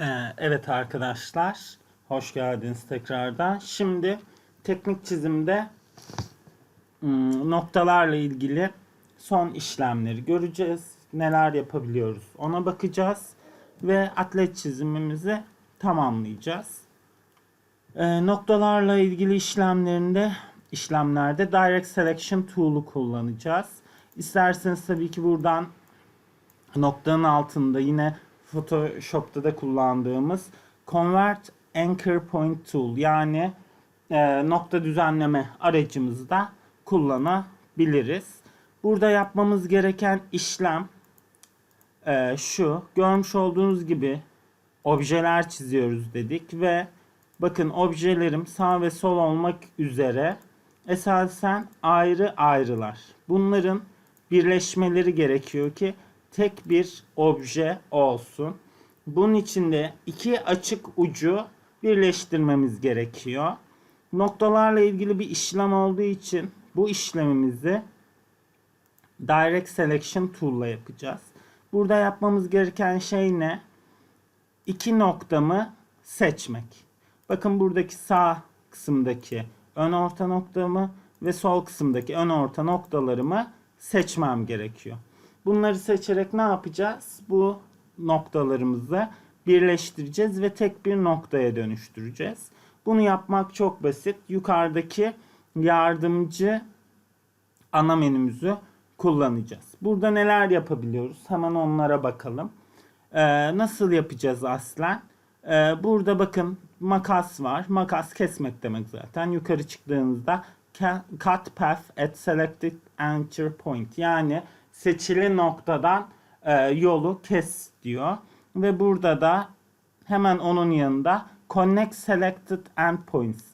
Ee, evet arkadaşlar, hoş geldiniz tekrardan. Şimdi teknik çizimde ım, noktalarla ilgili son işlemleri göreceğiz. Neler yapabiliyoruz ona bakacağız. Ve atlet çizimimizi tamamlayacağız. Ee, noktalarla ilgili işlemlerinde işlemlerde Direct Selection Tool'u kullanacağız. İsterseniz tabii ki buradan noktanın altında yine Photoshop'ta da kullandığımız Convert Anchor Point Tool yani e, nokta düzenleme aracımızı da kullanabiliriz. Burada yapmamız gereken işlem e, şu. Görmüş olduğunuz gibi objeler çiziyoruz dedik ve bakın objelerim sağ ve sol olmak üzere esasen ayrı ayrılar. Bunların birleşmeleri gerekiyor ki tek bir obje olsun. Bunun için de iki açık ucu birleştirmemiz gerekiyor. Noktalarla ilgili bir işlem olduğu için bu işlemimizi Direct Selection Tool ile yapacağız. Burada yapmamız gereken şey ne? İki noktamı seçmek. Bakın buradaki sağ kısımdaki ön orta noktamı ve sol kısımdaki ön orta noktalarımı seçmem gerekiyor. Bunları seçerek ne yapacağız? Bu noktalarımızı birleştireceğiz ve tek bir noktaya dönüştüreceğiz. Bunu yapmak çok basit. Yukarıdaki yardımcı ana menümüzü kullanacağız. Burada neler yapabiliyoruz? Hemen onlara bakalım. Ee, nasıl yapacağız aslen? Ee, burada bakın makas var. Makas kesmek demek zaten. Yukarı çıktığınızda cut path at selected enter point. Yani seçili noktadan e, yolu kes diyor. Ve burada da hemen onun yanında connect selected endpoints.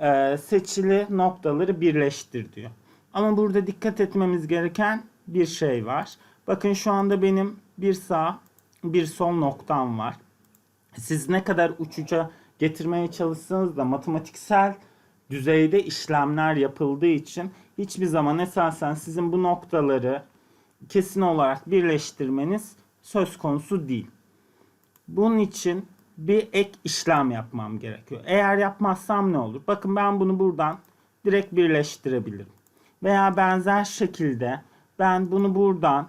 E, seçili noktaları birleştir diyor. Ama burada dikkat etmemiz gereken bir şey var. Bakın şu anda benim bir sağ bir sol noktam var. Siz ne kadar uçuca getirmeye çalışsanız da matematiksel düzeyde işlemler yapıldığı için hiçbir zaman esasen sizin bu noktaları kesin olarak birleştirmeniz söz konusu değil. Bunun için bir ek işlem yapmam gerekiyor. Eğer yapmazsam ne olur? Bakın ben bunu buradan direkt birleştirebilirim. Veya benzer şekilde ben bunu buradan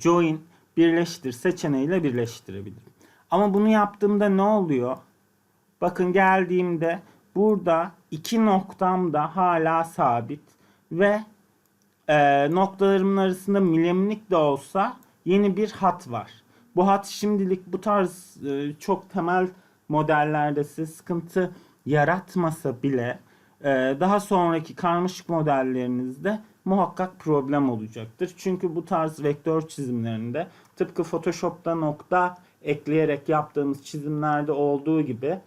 join birleştir seçeneğiyle birleştirebilirim. Ama bunu yaptığımda ne oluyor? Bakın geldiğimde burada iki noktam da hala sabit ve e, noktalarımın arasında milimlik de olsa yeni bir hat var. Bu hat şimdilik bu tarz e, çok temel modellerde size sıkıntı yaratmasa bile e, daha sonraki karmaşık modellerinizde muhakkak problem olacaktır. Çünkü bu tarz vektör çizimlerinde tıpkı Photoshop'ta nokta ekleyerek yaptığımız çizimlerde olduğu gibi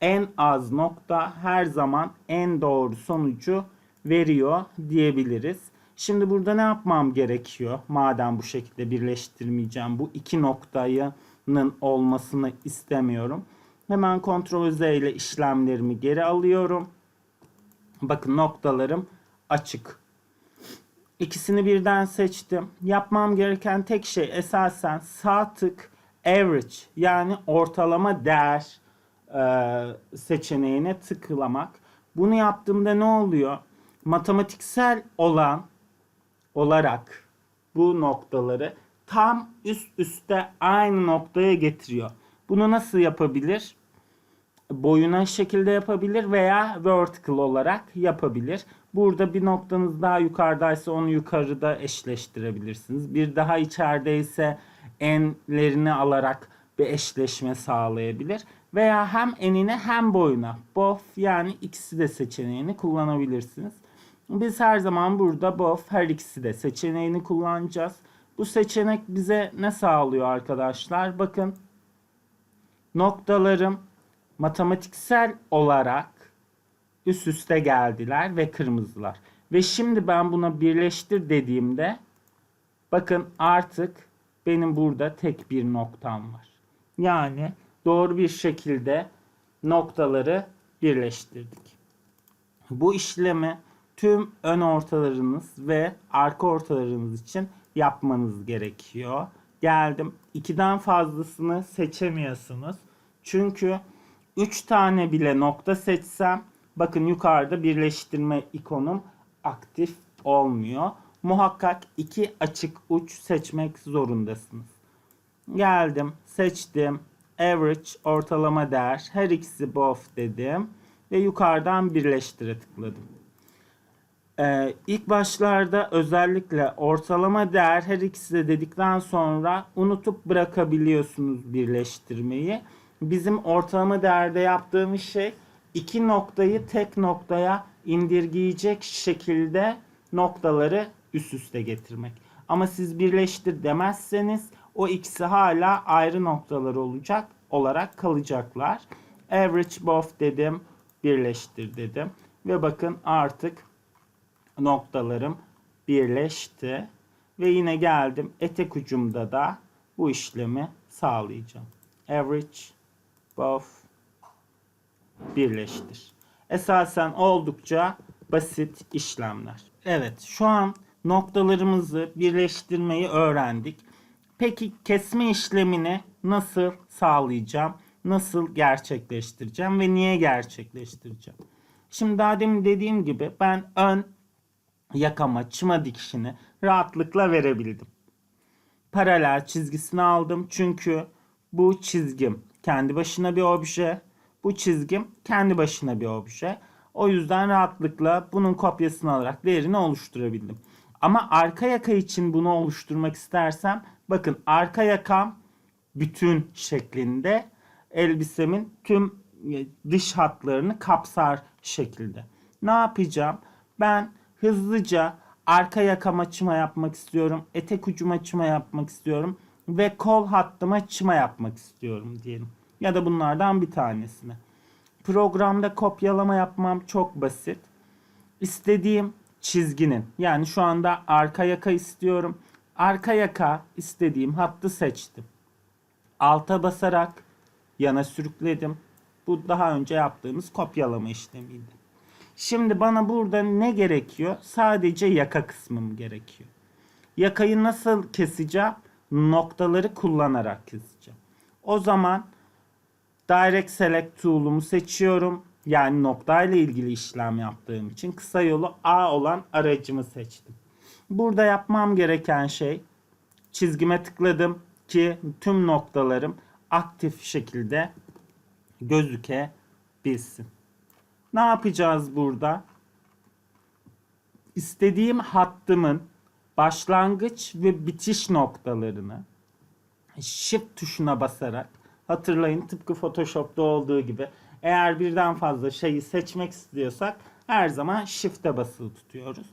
en az nokta her zaman en doğru sonucu veriyor diyebiliriz. Şimdi burada ne yapmam gerekiyor? Madem bu şekilde birleştirmeyeceğim. Bu iki noktayının olmasını istemiyorum. Hemen Ctrl Z ile işlemlerimi geri alıyorum. Bakın noktalarım açık. İkisini birden seçtim. Yapmam gereken tek şey esasen sağ tık average yani ortalama değer e, seçeneğine tıklamak. Bunu yaptığımda ne oluyor? Matematiksel olan olarak bu noktaları tam üst üste aynı noktaya getiriyor. Bunu nasıl yapabilir? Boyuna şekilde yapabilir veya vertical olarak yapabilir. Burada bir noktanız daha yukarıdaysa onu yukarıda eşleştirebilirsiniz. Bir daha içerideyse enlerini alarak bir eşleşme sağlayabilir. Veya hem enine hem boyuna both yani ikisi de seçeneğini kullanabilirsiniz. Biz her zaman burada both her ikisi de seçeneğini kullanacağız. Bu seçenek bize ne sağlıyor arkadaşlar? Bakın noktalarım matematiksel olarak üst üste geldiler ve kırmızılar. Ve şimdi ben buna birleştir dediğimde bakın artık benim burada tek bir noktam var. Yani doğru bir şekilde noktaları birleştirdik. Bu işlemi tüm ön ortalarınız ve arka ortalarınız için yapmanız gerekiyor. Geldim. 2'den fazlasını seçemiyorsunuz. Çünkü 3 tane bile nokta seçsem bakın yukarıda birleştirme ikonum aktif olmuyor. Muhakkak iki açık uç seçmek zorundasınız. Geldim, seçtim. Average, ortalama değer. Her ikisi both dedim. Ve yukarıdan birleştire tıkladım. Ee, ilk başlarda özellikle ortalama değer her ikisi de dedikten sonra unutup bırakabiliyorsunuz birleştirmeyi. Bizim ortalama değerde yaptığımız şey iki noktayı tek noktaya indirgeyecek şekilde noktaları üst üste getirmek. Ama siz birleştir demezseniz o ikisi hala ayrı noktalar olacak olarak kalacaklar. Average both dedim, birleştir dedim ve bakın artık noktalarım birleşti ve yine geldim etek ucumda da bu işlemi sağlayacağım. Average both birleştir. Esasen oldukça basit işlemler. Evet şu an noktalarımızı birleştirmeyi öğrendik. Peki kesme işlemini nasıl sağlayacağım? Nasıl gerçekleştireceğim ve niye gerçekleştireceğim? Şimdi daha demin dediğim gibi ben ön yakama çıma dikişini rahatlıkla verebildim. Paralel çizgisini aldım çünkü bu çizgim kendi başına bir obje, bu çizgim kendi başına bir obje. O yüzden rahatlıkla bunun kopyasını alarak değerini oluşturabildim. Ama arka yaka için bunu oluşturmak istersem bakın arka yakam bütün şeklinde elbisemin tüm e, dış hatlarını kapsar şekilde. Ne yapacağım? Ben hızlıca arka yakama çıma yapmak istiyorum. Etek ucuma çıma yapmak istiyorum. Ve kol hattıma çıma yapmak istiyorum diyelim. Ya da bunlardan bir tanesini. Programda kopyalama yapmam çok basit. İstediğim çizginin yani şu anda arka yaka istiyorum. Arka yaka istediğim hattı seçtim. Alta basarak yana sürükledim. Bu daha önce yaptığımız kopyalama işlemiydi. Şimdi bana burada ne gerekiyor? Sadece yaka kısmım gerekiyor. Yakayı nasıl keseceğim? Noktaları kullanarak keseceğim. O zaman Direct Select Tool'umu seçiyorum. Yani noktayla ilgili işlem yaptığım için kısa yolu A olan aracımı seçtim. Burada yapmam gereken şey çizgime tıkladım ki tüm noktalarım aktif şekilde gözükebilsin. Ne yapacağız burada? İstediğim hattımın başlangıç ve bitiş noktalarını Shift tuşuna basarak hatırlayın tıpkı Photoshop'ta olduğu gibi eğer birden fazla şeyi seçmek istiyorsak her zaman Shift'e basılı tutuyoruz.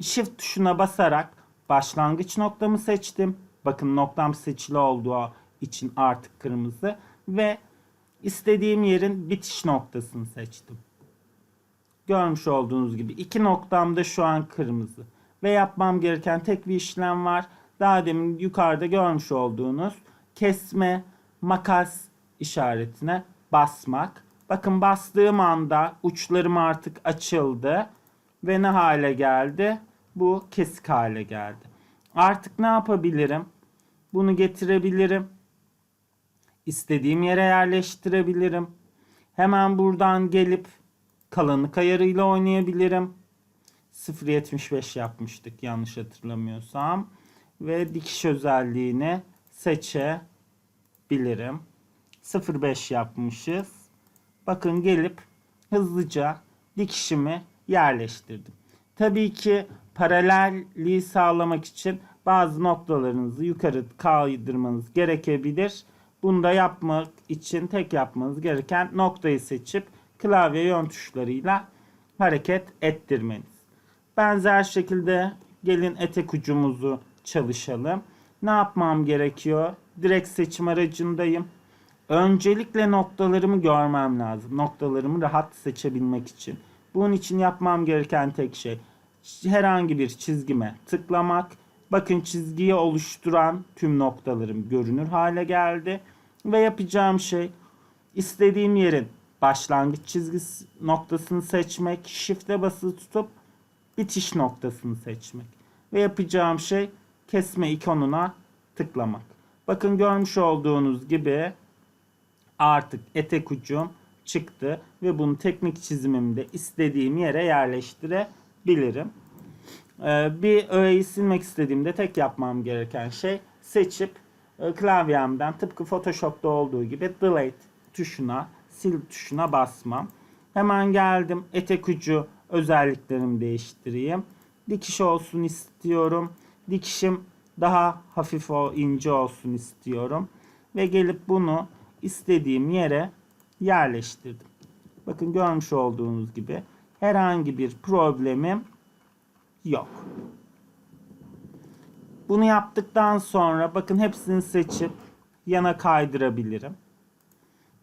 Shift tuşuna basarak başlangıç noktamı seçtim. Bakın noktam seçili olduğu için artık kırmızı ve istediğim yerin bitiş noktasını seçtim. Görmüş olduğunuz gibi iki noktam da şu an kırmızı. Ve yapmam gereken tek bir işlem var. Daha demin yukarıda görmüş olduğunuz kesme makas işaretine basmak. Bakın bastığım anda uçlarım artık açıldı ve ne hale geldi? Bu kesik hale geldi. Artık ne yapabilirim? Bunu getirebilirim. İstediğim yere yerleştirebilirim. Hemen buradan gelip kalanlık ayarıyla oynayabilirim. 0.75 yapmıştık yanlış hatırlamıyorsam. Ve dikiş özelliğini seçebilirim. 0.5 yapmışız. Bakın gelip hızlıca dikişimi yerleştirdim. Tabii ki paralelliği sağlamak için bazı noktalarınızı yukarı kaydırmanız gerekebilir. Bunu da yapmak için tek yapmanız gereken noktayı seçip klavye yön tuşlarıyla hareket ettirmeniz. Benzer şekilde gelin etek ucumuzu çalışalım. Ne yapmam gerekiyor? Direkt seçim aracındayım. Öncelikle noktalarımı görmem lazım. Noktalarımı rahat seçebilmek için. Bunun için yapmam gereken tek şey herhangi bir çizgime tıklamak. Bakın çizgiyi oluşturan tüm noktalarım görünür hale geldi. Ve yapacağım şey istediğim yerin başlangıç çizgisi noktasını seçmek, shift'e basılı tutup bitiş noktasını seçmek. Ve yapacağım şey kesme ikonuna tıklamak. Bakın görmüş olduğunuz gibi artık etek ucum çıktı ve bunu teknik çizimimde istediğim yere yerleştirebilirim. Ee, bir öğeyi silmek istediğimde tek yapmam gereken şey seçip e, klavyemden tıpkı Photoshop'ta olduğu gibi delete tuşuna, sil tuşuna basmam. Hemen geldim etek ucu özelliklerimi değiştireyim. Dikiş olsun istiyorum. Dikişim daha hafif o ince olsun istiyorum. Ve gelip bunu istediğim yere yerleştirdim. Bakın görmüş olduğunuz gibi herhangi bir problemim yok. Bunu yaptıktan sonra bakın hepsini seçip yana kaydırabilirim.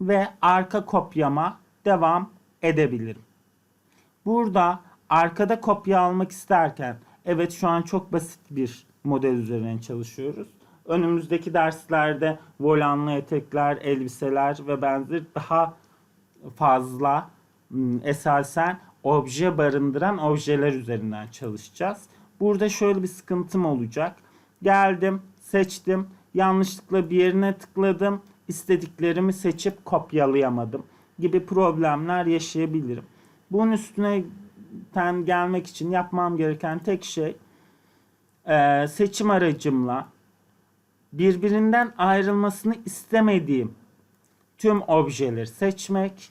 Ve arka kopyama devam edebilirim. Burada arkada kopya almak isterken evet şu an çok basit bir model üzerine çalışıyoruz. Önümüzdeki derslerde volanlı etekler, elbiseler ve benzeri daha fazla ım, esasen obje barındıran objeler üzerinden çalışacağız. Burada şöyle bir sıkıntım olacak. Geldim, seçtim, yanlışlıkla bir yerine tıkladım, istediklerimi seçip kopyalayamadım gibi problemler yaşayabilirim. Bunun üstüne ten gelmek için yapmam gereken tek şey eee, seçim aracımla birbirinden ayrılmasını istemediğim tüm objeleri seçmek,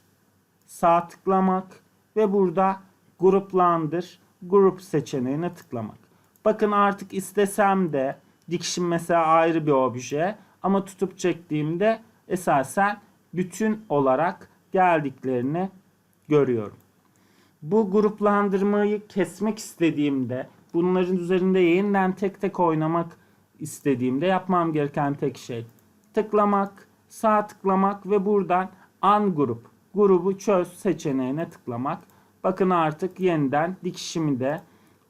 sağ tıklamak ve burada gruplandır, grup seçeneğine tıklamak. Bakın artık istesem de dikişim mesela ayrı bir obje ama tutup çektiğimde esasen bütün olarak geldiklerini görüyorum. Bu gruplandırmayı kesmek istediğimde bunların üzerinde yeniden tek tek oynamak istediğimde yapmam gereken tek şey tıklamak, sağ tıklamak ve buradan an grup, grubu çöz seçeneğine tıklamak. Bakın artık yeniden dikişimi de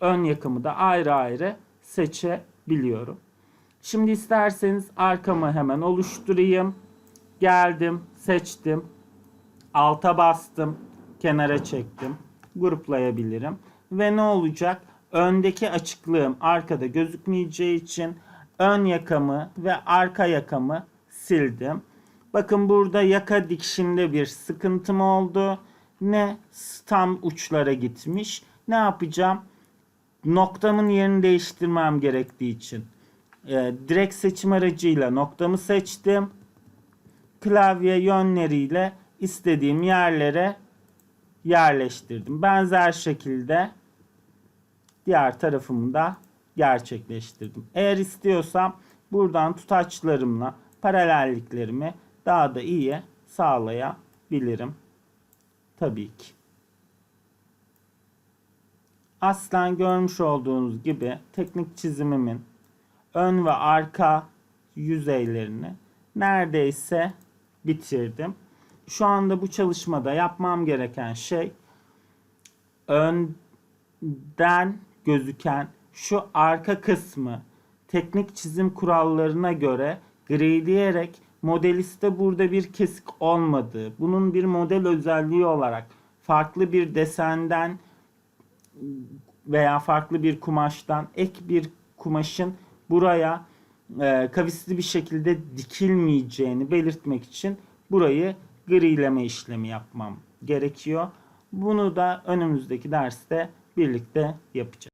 ön yakımı da ayrı ayrı seçebiliyorum. Şimdi isterseniz arkamı hemen oluşturayım. Geldim, seçtim. Alta bastım, kenara çektim. Gruplayabilirim. Ve ne olacak? Öndeki açıklığım arkada gözükmeyeceği için ön yakamı ve arka yakamı sildim. Bakın burada yaka dikişinde bir sıkıntım oldu. Ne tam uçlara gitmiş. Ne yapacağım? Noktamın yerini değiştirmem gerektiği için. Ee, direkt seçim aracıyla noktamı seçtim. Klavye yönleriyle istediğim yerlere yerleştirdim. Benzer şekilde diğer tarafımı da gerçekleştirdim. Eğer istiyorsam buradan tutaçlarımla paralelliklerimi daha da iyi sağlayabilirim. Tabii ki. Aslen görmüş olduğunuz gibi teknik çizimimin ön ve arka yüzeylerini neredeyse bitirdim. Şu anda bu çalışmada yapmam gereken şey önden gözüken şu arka kısmı teknik çizim kurallarına göre grileyerek modeliste burada bir kesik olmadığı, bunun bir model özelliği olarak farklı bir desenden veya farklı bir kumaştan ek bir kumaşın buraya e, kavisli bir şekilde dikilmeyeceğini belirtmek için burayı grileme işlemi yapmam gerekiyor. Bunu da önümüzdeki derste birlikte yapacağız.